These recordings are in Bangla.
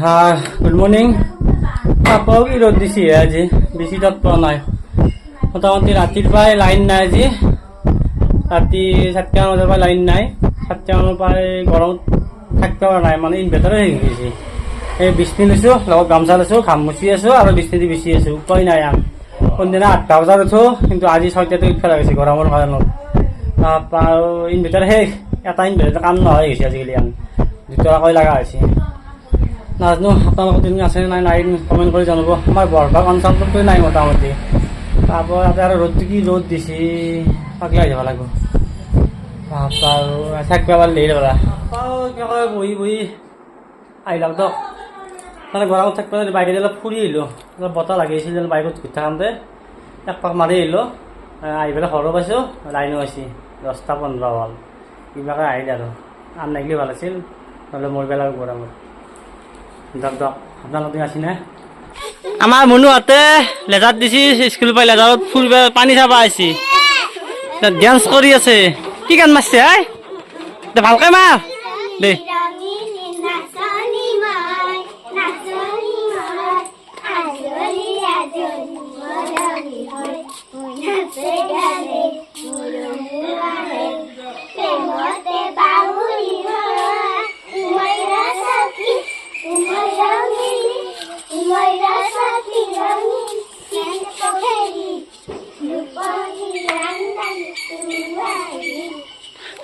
হ্যাঁ গুড মর্নিং তারপর কি রোদ দিছি আজি? বেশি পাওয়া নাই। মোটামুটি রাতির প্রায় লাইন নাই আজি। রাতি চারটা মানৰ পৰা লাইন নাই। চারটা মানৰ পৰা গৰম থাকিব পৰা নাই। মানে ইনভাৰ্টাৰে হেৰি গৈছে। এই বিচনি লৈছোঁ লগত গামোচা লৈছোঁ, ঘাম মুচি আছোঁ আৰু বিচনি দি বিচি আছোঁ। উপায় নাই আন কোনদিনা আঠটা বজাত উঠো, কিন্তু আজি ছয়টাতে উঠিব লাগিছে গৰমৰ কাৰণত তাৰপৰা ইনভাৰ্টাৰ শেষ এটা ইনভাৰ্টাৰ কাম নহয় গৈছে আজিকালি আন দুটকাকৈ লগা হৈছে। নাজানো আপোনালোকৰ দিন আছে, নাই নাই কমেণ্ট কৰি জনাব। আমাৰ বৰভাগ অঞ্চলটোতো নাই মোটামুটি। তাৰপৰা ইয়াতে আৰু ৰ'দটো কি ৰ'দ দিছে পাগলা হৈ যাব লাগিব। আৰু থাকিব পাৰলি কি কয় বহি বহি আহিলাক দিয়ক মানে গৰমত থাকিব বাইকেদি অলপ ফুৰি আহিলোঁ, অলপ বতাহ লাগি আছিল বাইকত ঘূৰি থাকোঁতে এক পাক মাৰি আহিলোঁ। আহি পেলাই ঘৰো পাইছোঁ, লাইনো আছে দহটা পোন্ধৰ হ'ল। কিবাকৈ আহিল আৰু। আন নাহিলে ভালো আছিল, নহ'লে মৰি পেলাব গৰমত। আমাৰ মনুহঁতে লেজাৰত দিছি, স্কুল পাই লেজাৰত ফুৰিব পানী চাব আহিছি। ডেন্স কৰি আছে। কি গান মাৰিছে হাই ভালকৈ মাৰ। দে।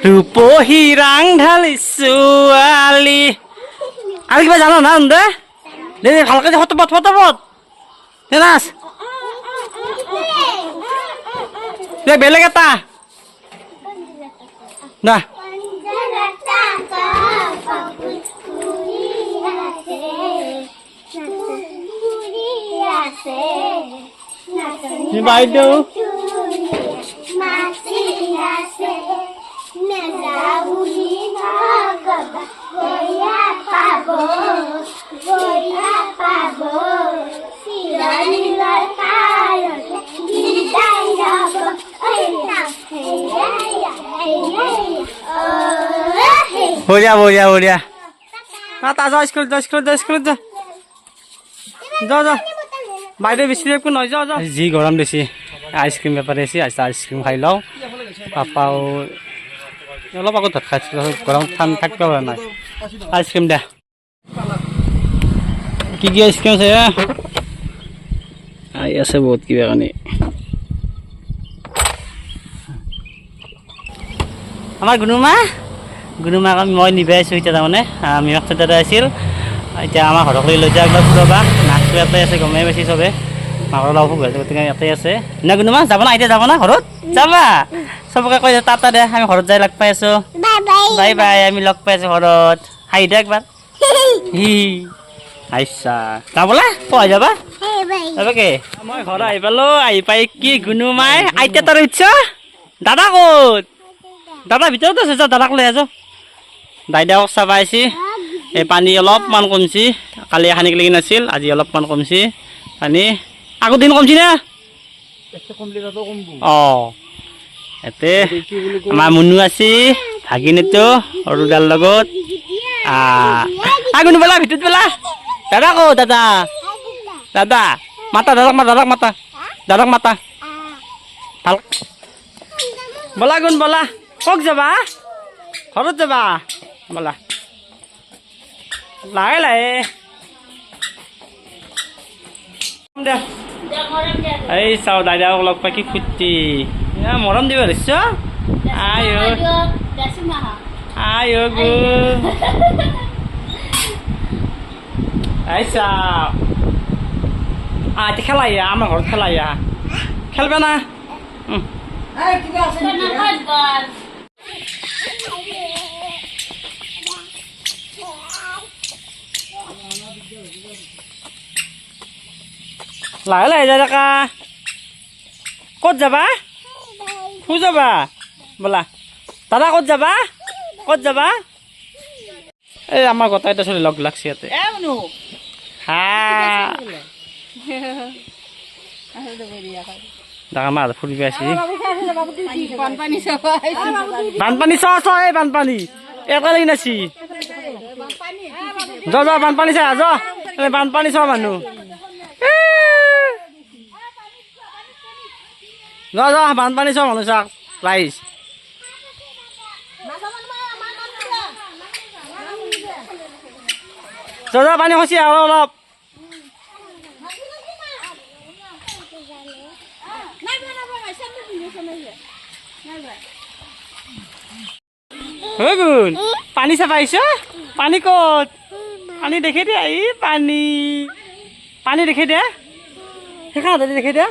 ৰূপহী ৰাং ঢালি ছোৱালী আৰু কিবা জানো না দে দে দে, ভালকৈ দে ফটোপট ফটোপট দে নাচ দে বেলেগ এটা না নি বাইদেউ বঢ়িয়া বঢ়িয়া বঢ়িয়া না তা যাওঁ স্কুলত যাওঁ স্কুলত যাওঁ স্কুলত যাওঁ যাওঁ যাওঁ বাইদেউ বেছি একো নহয় যাওঁ যাওঁ যি বেছি আইচক্ৰীম বেপাৰী আছে আহিছে আইচক্ৰীম খাই লওঁ। পাপাও অলপ আগত ভাত খাইছিলোঁ গৰম ঠাণ্ডা থাকিব পৰা নাই। আইচক্ৰীম দে। কি কি আইচক্ৰীম আছে? আহি আছে বহুত কিবা কানি। আমাৰ গুণুমা? গুণুমাক আমি মই নিবাই আছোঁ এতিয়া তাৰমানে। আমি মাকটো তাতে আছিল। এতিয়া আমাৰ ঘৰক লৈ লৈ যাওঁ একবাৰ ফুৰাবা নাচটো ইয়াতে আছে গমেই পাইছে চবে। মাকৰ লগ ভোগ হৈছে গতিকে ইয়াতে আছে। না গুণুমা যাব না এতিয়া যাব না ঘৰত? যাবা। চবকে কৈ তাত দে আমি ঘৰত যাই লগ পাই আছোঁ. বাই বাই আমি লগ পাই আছোঁ ঘৰত। হাঁহি দে একবাৰ। হি আচ্ছা। যাবলে? পোৱা যাবা. তাকে মই ঘৰত আহি পালোঁ আহি পাই কি গুণুমাই আইতা তাৰ উঠছ দাদা ক'ত? দাদা ভিতৰত আছে যা দাদাক লৈ আছো দাইদাওক চাব আহিছি এই পানী অলপমান কমছি কালি এখানিক লাগি নাছিল আজি অলপমান কমছি পানী আগৰ দিন কমছি না অঁ ইয়াতে আমাৰ মুনু আছে ভাগিনীটো সৰুদাৰ লগত আগুন পেলা ভিতৰত পেলা দাদা ক'ত দাদা দাদা মাতা দাদাক মাতা দাদাক মাতা দাদাক মাতা ভালো ব'লা গুণ ব'লা ক'ত যাবা ঘৰত যাবা ব'লা লাহে লাহে দে এই চাওঁ দাইদাক লগ ফূৰ্তি এ, মৰম দিব অ আই অ গু এই চাওঁ আহ খেলাই আমাৰ ঘৰত খেলাই খেলবে না লাহে লাহে যাই থাকা ক'ত যাবা? কো যাবা? ব'লা। দাদা ক'ত যাবা? ক'ত যাবা? এই আমাৰ গোটাইটা চলি লগ লাগছি ইয়াতে। হা। দাদা আমাৰ ফুৰিব আছি। বানপানী চ চ এই বানপানী। একেলগে নাছি যোৱা যোৱা বানপানী চা এই বানপানী চোৱা মানুহ এ। যোৱা যোৱা বানপানী চোৱা মানুহ চাওক ৰাইজ। যোৱা যোৱা পানী খচি আৰু অলপ হৈ গুণ, পানী চাব আহিছ পানী ক'ত? পানী দেখি দিয়া, এই পানী। পানী দেখি দিয়া। সেইখন হাততে দেখি দিয়া।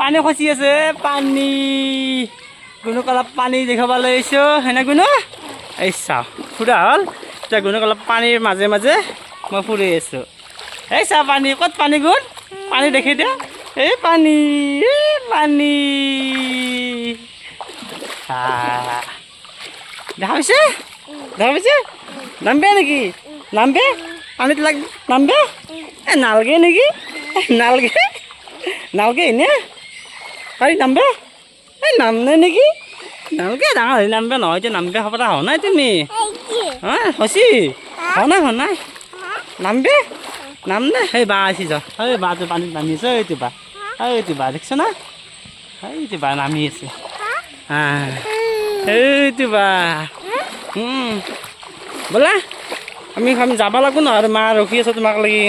পানী খচি আছে, পানী। গুণক অলপ পানী দেখাব লৈছোঁ হেনে গুণ? এই চাওঁ ফুৰা হ'ল। এতিয়া গুণক অলপ পানীৰ মাজে মাজে মই ফুৰি আছোঁ। এই চা, পানী, ক'ত পানী গুণ? পানী দেখি দিয়া। এই পানী এই পানী। দেখা পাইছে? দেখা পাইছে? নামবে নেকি? নামবে? পানীত লাগ নামবে? এ, নালগে নেকি? নালগে। নালগে এনে? পাৰি নামবে এই নামনে নেকি নালগে ডাঙৰ হৈ নামবে নহয় এতিয়া নামবে খবৰ হোৱা নাই তুমি হা হৈছে হোৱা নাই হোৱা নাই নামবে নাম দে সেই বা আছি যা এই বাটো পানীত নামি আছে এইটো বা এইটো বা দেখিছ না এইটো বা নামি আছে হা এইটো বা ব'লা আমি আমি যাব লাগিব নহয় মা ৰখি আছে তোমাক লাগি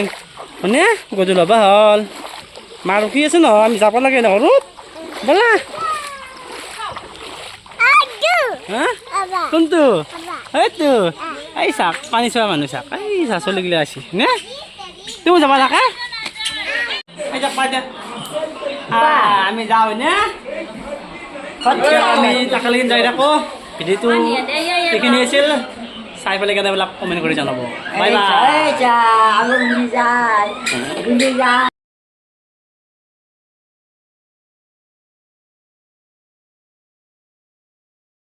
হয়নে গধূলি হ'বা হ'ল মা ৰখি আছে নহয় আমি যাব লাগে নহৰুত ব'লা হা কোনটো এইটো এই চাক পানী চোৱা মানুহ চাক এই চা চলিগিলা আছে নে তুমি যাব লাগে এই যাক পাই দে আহ, আমি যাওঁ নে আমি তাকালৈকে যাই থাকোঁ ভিডিঅ'টো এইখিনি আছিল চাই পেলাই কেনেবিলাক কমেণ্ট কৰি জনাব বাই বাই